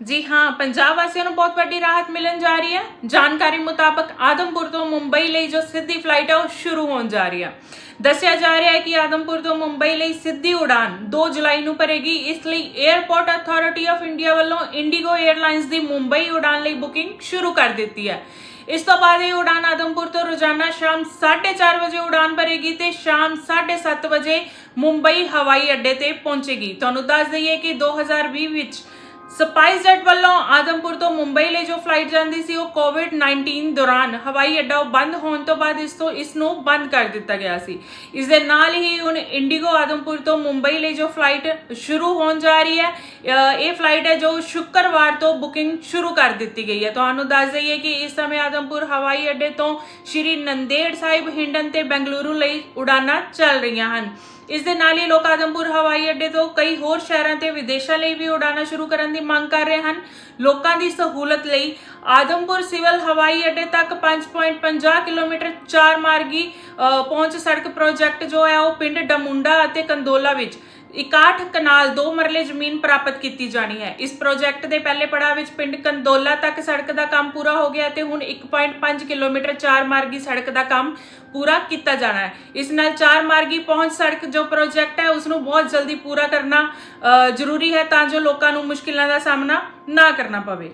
ਜੀ ਹਾਂ, ਪੰਜਾਬ ਵਾਸੀਆਂ ਨੂੰ ਬਹੁਤ ਵੱਡੀ ਰਾਹਤ ਮਿਲਣ ਜਾ ਰਹੀ ਹੈ। ਜਾਣਕਾਰੀ ਮੁਤਾਬਕ ਆਦਮਪੁਰ ਤੋਂ ਮੁੰਬਈ ਲਈ ਜੋ ਸਿੱਧੀ ਫਲਾਈਟ ਹੈ, ਉਹ ਸ਼ੁਰੂ ਹੋਣ ਜਾ ਰਹੀ ਹੈ। ਦੱਸਿਆ ਜਾ ਰਿਹਾ ਹੈ ਕਿ ਆਦਮਪੁਰ ਤੋਂ ਮੁੰਬਈ ਲਈ ਸਿੱਧੀ ਉਡਾਨ 2 ਜੁਲਾਈ ਨੂੰ ਭਰੇਗੀ। ਇਸ ਲਈ 에ਅਰਪੋਰਟ ਅਥਾਰਟੀ ਆਫ ਇੰਡੀਆ ਵੱਲੋਂ ਇੰਡੀਗੋ 에ਅਰਲਾਈਨਸ ਦੀ ਮੁੰਬਈ ਉਡਾਨ ਲਈ ਬੁਕਿੰਗ ਸ਼ੁਰੂ ਕਰ ਦਿੱਤੀ ਹੈ। ਇਸ ਤੋਂ ਬਾਅਦ ਇਹ ਉਡਾਨ ਆਦਮਪੁਰ ਤੋਂ ਰੋਜ਼ਾਨਾ ਸ਼ਾਮ 4:30 ਵਜੇ ਉਡਾਨ ਭਰੇਗੀ ਤੇ ਸ਼ਾਮ 7:30 ਵਜੇ ਮੁੰਬਈ ਹਵਾਈ ਅੱਡੇ ਤੇ ਪਹੁੰਚੇਗੀ। ਤੁਹਾਨੂੰ ਦੱਸ ਦਈਏ ਕਿ 2020 ਵਿੱਚ ਸਪਾਈਸਜੈਟ ਵੱਲੋਂ ਆਦਮਪੁਰ ਤੋਂ ਮੁੰਬਈ ਲਈ ਜੋ ਫਲਾਈਟ ਜਾਂਦੀ ਸੀ, ਉਹ ਕੋਵਿਡ-19 ਦੌਰਾਨ ਹਵਾਈ ਅੱਡਾ ਬੰਦ ਹੋਣ ਤੋਂ ਬਾਅਦ ਇਸ ਤੋਂ ਇਸ ਨੂੰ ਬੰਦ ਕਰ ਦਿੱਤਾ ਗਿਆ ਸੀ। ਇਸ ਦੇ ਨਾਲ ਹੀ ਹੁਣ ਇੰਡੀਗੋ ਆਦਮਪੁਰ ਤੋਂ ਮੁੰਬਈ ਲਈ ਜੋ ਫਲਾਈਟ ਸ਼ੁਰੂ ਹੋਣ ਜਾ ਰਹੀ ਹੈ ਇਹ ਫਲਾਈਟ ਹੈ ਜੋ ਸ਼ੁੱਕਰਵਾਰ ਤੋਂ ਬੁਕਿੰਗ ਸ਼ੁਰੂ ਕਰ ਦਿੱਤੀ ਗਈ ਹੈ। ਤੁਹਾਨੂੰ ਦੱਸ ਦਈਏ ਕਿ ਇਸ ਸਮੇਂ ਆਦਮਪੁਰ ਹਵਾਈ ਅੱਡੇ ਤੋਂ ਸ਼੍ਰੀ ਨੰਦੇੜ ਸਾਹਿਬ, ਹਿੰਡਨ ਤੇ ਬੈਂਗਲੁਰੂ ਲਈ ਉਡਾਨਾਂ ਚੱਲ ਰਹੀਆਂ ਹਨ। ਇਸ ਦੇ ਨਾਲ ਹੀ ਲੋਕ ਆਦਮਪੁਰ ਹਵਾਈ ਅੱਡੇ ਤੋਂ ਕਈ ਹੋਰ ਸ਼ਹਿਰਾਂ ਤੇ ਵਿਦੇਸ਼ਾਂ ਲਈ ਵੀ ਉਡਾਨਾਂ ਸ਼ੁਰੂ ਕਰਨ ਦੀ ਮੰਗ ਕਰ ਰਹੇ ਹਨ। ਲੋਕਾਂ ਦੀ ਸਹੂਲਤ ਲਈ ਆਦਮਪੁਰ ਸਿਵਲ ਹਵਾਈ ਅੱਡੇ ਤੱਕ 5.50 ਕਿਲੋਮੀਟਰ ਚਾਰ ਮਾਰਗੀ ਪਹੁੰਚ ਸੜਕ ਪ੍ਰੋਜੈਕਟ ਜੋ ਹੈ ਉਹ ਪਿੰਡ ਡਮੁੰਡਾ ਅਤੇ ਕੰਦੋਲਾ ਵਿੱਚ 61 ਕਨਾਲ ਦੋ ਮਰਲੇ ਜ਼ਮੀਨ ਪ੍ਰਾਪਤ ਕੀਤੀ ਜਾਣੀ ਹੈ। ਇਸ ਪ੍ਰੋਜੈਕਟ ਦੇ ਪਹਿਲੇ ਪੜਾਅ ਵਿੱਚ ਪਿੰਡ ਕੰਦੋਲਾ ਤੱਕ ਸੜਕ ਦਾ ਕੰਮ ਪੂਰਾ ਹੋ ਗਿਆ ਤੇ ਹੁਣ 1.5 ਕਿਲੋਮੀਟਰ ਚਾਰ ਮਾਰਗੀ ਸੜਕ ਦਾ ਕੰਮ ਪੂਰਾ ਕੀਤਾ ਜਾਣਾ ਹੈ। ਇਸ ਨਾਲ ਚਾਰ ਮਾਰਗੀ ਪਹੁੰਚ ਸੜਕ ਜੋ ਪ੍ਰੋਜੈਕਟ ਹੈ ਉਸ ਨੂੰ ਬਹੁਤ ਜਲਦੀ ਪੂਰਾ ਕਰਨਾ ਜ਼ਰੂਰੀ ਹੈ ਤਾਂ ਜੋ ਲੋਕਾਂ ਨੂੰ ਮੁਸ਼ਕਿਲਾਂ ਦਾ ਸਾਹਮਣਾ ਨਾ ਕਰਨਾ ਪਵੇ।